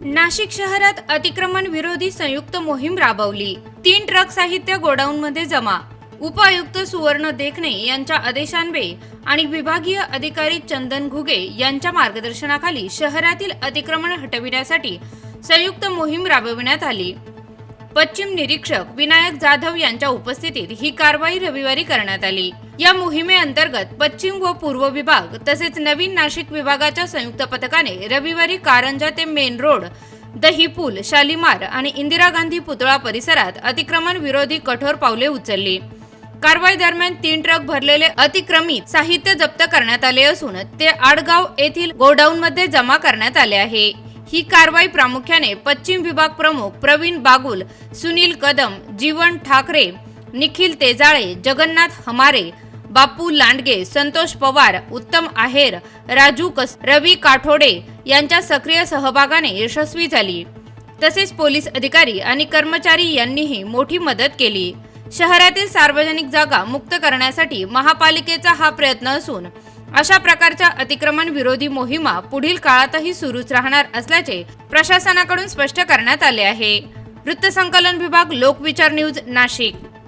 नाशिक शहरात अतिक्रमण विरोधी संयुक्त मोहीम राबवली. तीन ट्रक साहित्य गोडाऊनमध्ये जमा. उपायुक्त सुवर्ण देखणे यांच्या आदेशान्वे आणि विभागीय अधिकारी चंदन घुगे यांच्या मार्गदर्शनाखाली शहरातील अतिक्रमण हटविण्यासाठी संयुक्त मोहीम राबविण्यात आली. पश्चिम निरीक्षक विनायक जाधव यांच्या उपस्थितीत ही कारवाई रविवारी करण्यात आली. या मोहिमेअंतर्गत पश्चिम व पूर्व विभाग तसेच नवीन नाशिक विभागाच्या संयुक्त पथकाने रविवारी कारंजा ते मेन रोड दही पूल शालिमार आणि इंदिरा गांधी पुतळा परिसरात अतिक्रमण विरोधी कठोर पावले उचलली. कारवाई दरम्यान तीन ट्रक भरलेले अतिक्रमित साहित्य जप्त करण्यात आले असून ते आडगाव येथील गोडाऊनमध्ये जमा करण्यात आले आहे. ही कारवाई प्रामुख्याने पश्चिम विभाग प्रमुख प्रवीण बागुल सुनील कदम जीवन ठाकरे निखिल तेजाळे जगन्नाथ हमारे बापू लांडगे संतोष पवार उत्तम आहेर राजू कस रवी काठोडे यांच्या सक्रिय सहभागाने यशस्वी झाली. तसेच पोलीस अधिकारी आणि कर्मचारी यांनीही मोठी मदत केली. शहरातील सार्वजनिक जागा मुक्त करण्यासाठी महापालिकेचा हा प्रयत्न असून अशा प्रकारच्या अतिक्रमण विरोधी मोहिमा पुढील काळातही सुरूच राहणार असल्याचे प्रशासनाकडून स्पष्ट करण्यात आले आहे. वृत्तसंकलन विभाग लोकविचार न्यूज नाशिक.